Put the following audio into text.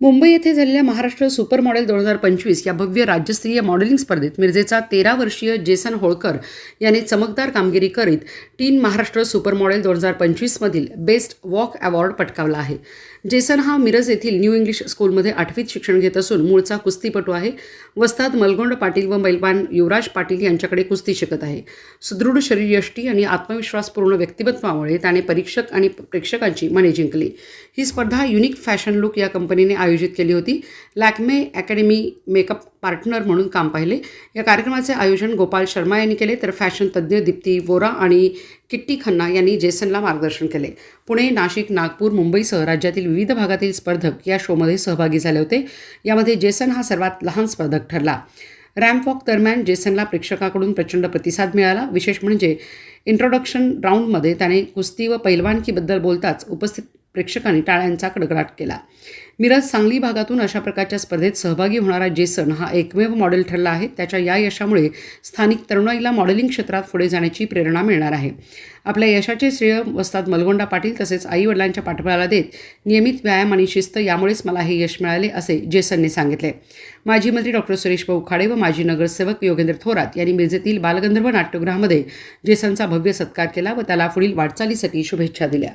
मुंबई येथे झालेल्या Maharashtra super model दोन हजार पंचवीस या भव्य राज्यस्तरीय मॉडेलिंग स्पर्धेत मिरजेचा तेरा वर्षीय जेसन होळकर याने चमकदार कामगिरी करीत टीन महाराष्ट्र सुपर मॉडेल दोन हजार पंचवीसमधील बेस्ट वॉक अवॉर्ड पटकावला आहे. जेसन हा मिरज येथील न्यू इंग्लिश स्कूलमध्ये आठवीत शिक्षण घेत असून मूळचा कुस्तीपटू आहे. वस्ताद मलगोंड पाटील व मैलवान युवराज पाटील यांच्याकडे कुस्ती शिकत आहे. सुदृढ शरीरयष्टी आणि आत्मविश्वासपूर्ण व्यक्तिमत्वामुळे त्याने परीक्षक आणि प्रेक्षकांची मने जिंकली. ही स्पर्धा युनिक फॅशन लुक या कंपनीने आयोजित केली होती. लॅक्मे अकॅडमी मेकअप पार्टनर म्हणून काम पाहिले. या कार्यक्रमाचे आयोजन गोपाल शर्मा यांनी केले. तर फॅशन तज्ज्ञ दीप्ती वोरा आणि किट्टी खन्ना यांनी जेसनला मार्गदर्शन केले. पुणे नाशिक नागपूर मुंबईसह राज्यातील विविध भागातील स्पर्धक या शोमध्ये सहभागी झाले होते. यामध्ये जेसन हा सर्वात लहान स्पर्धक ठरला. रॅम्प वॉक दरम्यान जेसनला प्रेक्षकाकडून प्रचंड प्रतिसाद मिळाला. विशेष म्हणजे इंट्रोडक्शन राऊंडमध्ये त्याने कुस्ती व पैलवानकीबद्दल बोलताच उपस्थित प्रेक्षकांनी टाळ्यांचा कडकडाट केला. मिरज सांगली भागातून अशा प्रकारच्या स्पर्धेत सहभागी होणारा जेसन हा एकमेव मॉडेल ठरला आहे. त्याच्या या यशामुळे स्थानिक तरुणाईला मॉडेलिंग क्षेत्रात पुढे जाण्याची प्रेरणा मिळणार आहे. आपल्या यशाचे श्रेय वस्ताद मलगोंडा पाटील तसेच आईवडिलांच्या पाठबळाला देत नियमित व्यायाम आणि शिस्त यामुळेच मला हे यश मिळाले असे जेसनने सांगितले. माजी मंत्री डॉक्टर सुरेश भाऊ खाडे व माजी नगरसेवक योगेंद्र थोरात यांनी मिरजेतील बालगंधर्व नाट्यगृहामध्ये जेसनचा भव्य सत्कार केला व त्याला पुढील वाटचालीसाठी शुभेच्छा दिल्या.